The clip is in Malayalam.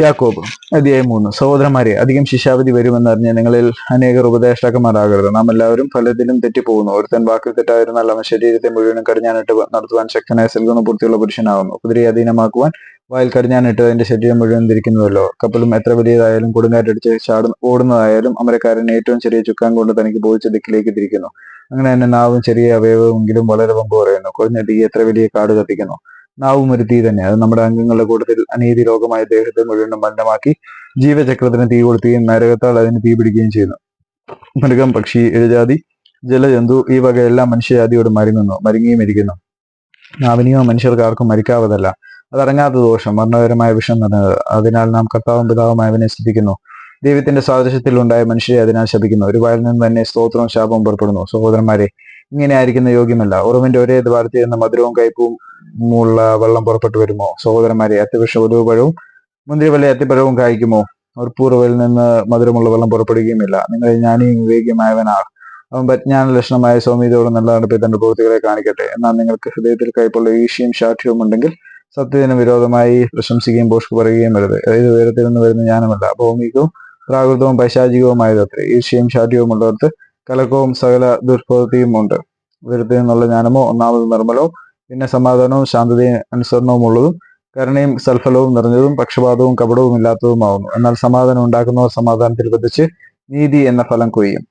യാക്കോബ് അധ്യായം മൂന്ന് സഹോദരന്മാരെ അധികം ശിക്ഷാവിധി വരുമെന്നറിഞ്ഞ് നിങ്ങളിൽ അനേകർ ഉപദേഷ്ടാക്കന്മാരാകരുത്. നാം എല്ലാവരും ഫലത്തിലും തെറ്റിപ്പോകുന്നു. ഒരുത്തൻ വാക്കിൽ തെറ്റായിരുന്നാൽ അവൻ ശരീരത്തെ മുഴുവനും കടിഞ്ഞാനിട്ട് നടത്തുവാൻ ശക്തനായ സൽഗുണപൂർത്തിയുള്ള പുരുഷനാകുന്നു. കുതിരയെ അധീനമാക്കുവാൻ വായിൽ കടിഞ്ഞാനിട്ട് അതിന്റെ ശരീരം മുഴുവൻ തിരിക്കുന്നുവല്ലോ കപ്പലും എത്ര വലിയതായാലും കൊടുങ്കാറ്റടിച്ച് ചാടു ഓടുന്നതായാലും അമരക്കാരൻ ഏറ്റവും ചെറിയ ചുക്കാൻ കൊണ്ട് തനിക്ക് ബോധിച്ച ദിക്കിലേക്ക് തിരിക്കുന്നു. അങ്ങനെ തന്നെ നാവും ചെറിയ അവയവമെങ്കിലും വളരെ പങ്ക് പറയുന്നു. കുറഞ്ഞ തീ എത്ര വലിയ കാട് കത്തിക്കുന്നു? നാവും ഒരു തീ തന്നെ. അത് നമ്മുടെ അംഗങ്ങളുടെ കൂട്ടത്തിൽ അനീതി രോഗമായ ദേഹത്തെ മുഴുവൻ മലിനമാക്കി ജീവചക്രത്തിന് തീ കൊളുത്തുകയും നരകത്താൽ അതിന് തീ പിടിക്കുകയും ചെയ്യുന്നു. മൃഗം പക്ഷി ഇഴജാതി ജലജന്തു ഈ വകയെല്ലാം മനുഷ്യജാതിയോട് മരുങ്ങുന്നു മരുങ്ങിയും ഇരിക്കുന്നു നാവിനിയോ മനുഷ്യർക്ക് ആർക്കും മരിക്കാവതല്ല. അതടങ്ങാത്ത ദോഷം മരണകരമായ വിഷം നിറഞ്ഞത് അതിനാൽ നാം കർത്താവും പിതാവുമായവനെ സ്തുതിക്കുന്നു. ദൈവത്തിന്റെ സാദൃശ്യത്തിൽ ഉണ്ടായ മനുഷ്യരെ അതിനാൽ ശപിക്കുന്നു. ഒരു വായിൽ നിന്ന് തന്നെ സ്തോത്രവും ശാപവും പുറപ്പെടുന്നു. സഹോദരന്മാരെ ഇങ്ങനെ ആയിരിക്കുന്ന യോഗ്യമല്ല. ഉറവിന്റെ ഒരേ ദ്വാരത്തിൽ നിന്ന് മധുരവും കയ്പും ഉള്ള വെള്ളം പുറപ്പെട്ടു വരുമോ? സഹോദരന്മാരെ അത്തിവൃക്ഷം ഒരു പഴവും മുന്തിരിവല്ല അത്തിപ്പഴവും കായ്ക്കുമോ? ഉറപ്പൂറവയിൽ നിന്ന് മധുരമുള്ള വെള്ളം പുറപ്പെടുകയുമില്ല. നിങ്ങൾ ജ്ഞാനിയും വിവേകിയുമായവനാണ്. അവൻ പരിജ്ഞാന ലക്ഷണമായ സൗമ്യതയോടെ നല്ല നടപ്പിൽ തന്റെ പ്രവൃത്തികളെ കാണിക്കട്ടെ. എന്നാൽ നിങ്ങൾക്ക് ഹൃദയത്തിൽ കൈപ്പുള്ള ഈശയും ശാഠ്യവും ഉണ്ടെങ്കിൽ സത്യത്തിന് വിരോധമായി പ്രശംസിക്കുകയും പോഷ്ക്ക് പറയുകയും വരുത് ഏത് ഉയരത്തിൽ നിന്ന് വരുന്ന ജ്ഞാനമല്ല ഭൗമികവും പ്രാകൃതവും പൈശാചികവുമായത് അത്രേ ഈർഷ്യയും ശാഠ്യവും ഉള്ളവർക്ക് കലക്കവും സകല ദുഷ്പ്രവൃത്തിയും ഉണ്ട്. ഉയരത്തിൽ നിന്നുള്ള ജ്ഞാനമോ ഒന്നാമത് നിർമ്മലവും പിന്നെ സമാധാനവും ശാന്തതയും അനുസരണവും ഉള്ളതും കരുണയും സൽഫലവും നിറഞ്ഞതും പക്ഷപാതവും കപടവും ഇല്ലാത്തതുമാവുന്നു. എന്നാൽ സമാധാനം ഉണ്ടാക്കുന്നവർ സമാധാനത്തിൽ വധിച്ച് നീതി എന്ന ഫലം കൊയ്യും.